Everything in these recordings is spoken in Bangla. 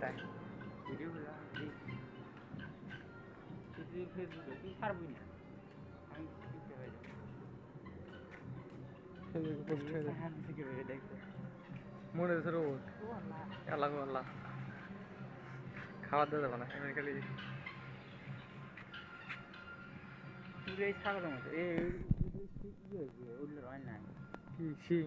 তাই ভিডিও তুই তুই ফেসবুকে তুই ছাড়বি না আমি শিখতে হয়ে যাব ফেসবুকে পোস্ট হয়ে যায় হ্যাঁ শিখে হয়ে দেখবে মনে হচ্ছে রোবট আল্লাহ আল্লাহ খাবার দেওয়া যাবে না এমনি খালি পুরো এই ছাগলের মতো এই কি হয়েছে উঠলে হয় না কি শিং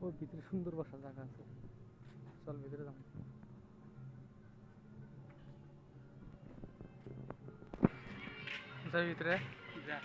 ওর ভিতরে সুন্দর বসার জায়গা আছে। চল ভিতরে যাও। যাই ভিতরে? যা।